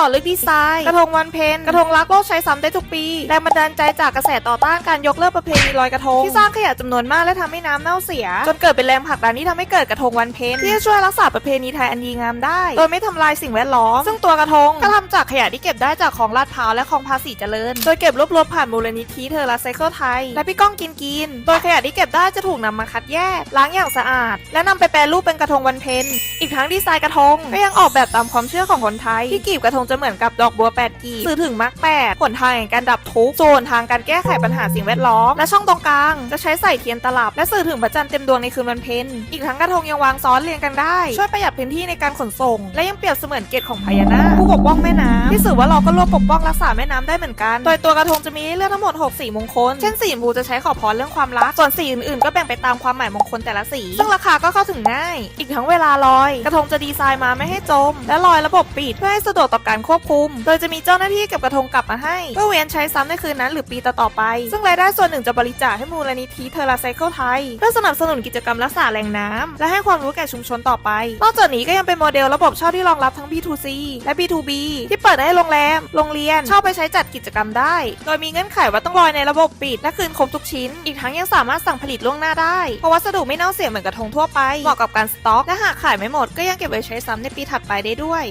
าะลึกดีไซน์กระทงวันเพนกระทงรักโลกใช้ซ้ำได้ทุกปีแรงบันดาลใจจากกระแสต่อต้านการยกเลิกประเพณีลอยกระทงที่สร้างขยะจำนวนมากและทำให้น้ำเน่าเสีย จนเกิดเป็นแรงผลักดันที่ทำให้เกิดกระทงวันเพนที่จะช่วยรักษาประเพณีไทยอันดีงามได้ โดยไม่ทำลายสิ่งแวดล้อม ซึ่งตัวกระทงก็ทำจากขยะที่เก็บได้จากของลาดพร้าวและของภาษีเจริญ โดยเก็บรวบรวมผ่านมูลนิธิเธอรัสไซเคิลไทย และพี่ก้องกินกิน โดยขยะที่เก็บได้จะถูกนำมาคัดแยกล้างอย่างสะอาด และนำไปแปรรูปเป็นกระทงวันเพ็ญอีกทั้งดีไซน์กระทงก็ยังออกแบบตามความเชื่อของคนไทยที่กีบกระทงจะเหมือนกับดอกบัวแปดกีบสื่อถึงมรรคแปดผลทางแห่งการดับทุกข์ส่วนทางการแก้ไขปัญหาสิ่งแวดล้อม และช่องตรงกลาง จะใช้ใส่เทียนตลับ และสื่อถึงพระจันทร์เต็มดวงในคืนวันเพ็ญอีกทั้งกระทงยังวางซ้อนเรียงกันได้ ช่วยประหยัดพื้นที่ในการขนส่ง และยังเปรียบเสมือนเกตของพญานาคผู้ปกป้องแม่น้ำที่สื่อว่าเราก็ร่วมปกป้องรักษาแม่น้ำได้เหมือนกัน โดยตัวกระทงจะมีเลือกทั้งหมด6สีมงคล เช่นสีชมพูจะใช้ขอพรเรื่องความรักส่วนสีอื่นๆ ก็แบ่งไปตามความหมายมงคลแต่ละสีซึ่งราคาก็เข้าถึงง่าย อีกทั้งเวลาลอย กระทงจะดีไซน์มาไม่ให้จม และลอยระบบปิดเพื่อให้สะดวกต่อการควบคุม โดยจะมีเจ้าหน้าที่เก็บกระทงกลับมาให้ เพื่อเวียนใช้ซ้ำในคืนนั้นหรือปีต่อๆไป ซึ่งรายได้ส่วนหนึ่งจะบริจาคให้มูลนิธิเทอราไซเคิลไทย เพื่อสนับสนุนกิจกรรมรักษาแหล่งน้ำและให้ความรู้แก่ชุมชนต่อไป นอกจากนี้ก็ยังเป็นโมเดลระบบเช่าที่รองรับทั้ง B2C และ B2B ที่เปิดให้โรงแรม โรงเรียนเช่าไปใช้จัดกิจกรรมได้ โดยมีเงื่อนไขว่าต้องลอยในระบบปิด และคืนครบทุกชิ้น อีกทั้งยังสามารถสั่งผลิตล่วงหน้าได้ เพราะวัสดุไม่เน่าเสียเหมือนกระทงทั่วไป เหมาะกับการสต็อก และหากขายไม่หมดก็ยังเก็บไว้ใช้ซ้ำในปีถัดไปได้ด้วย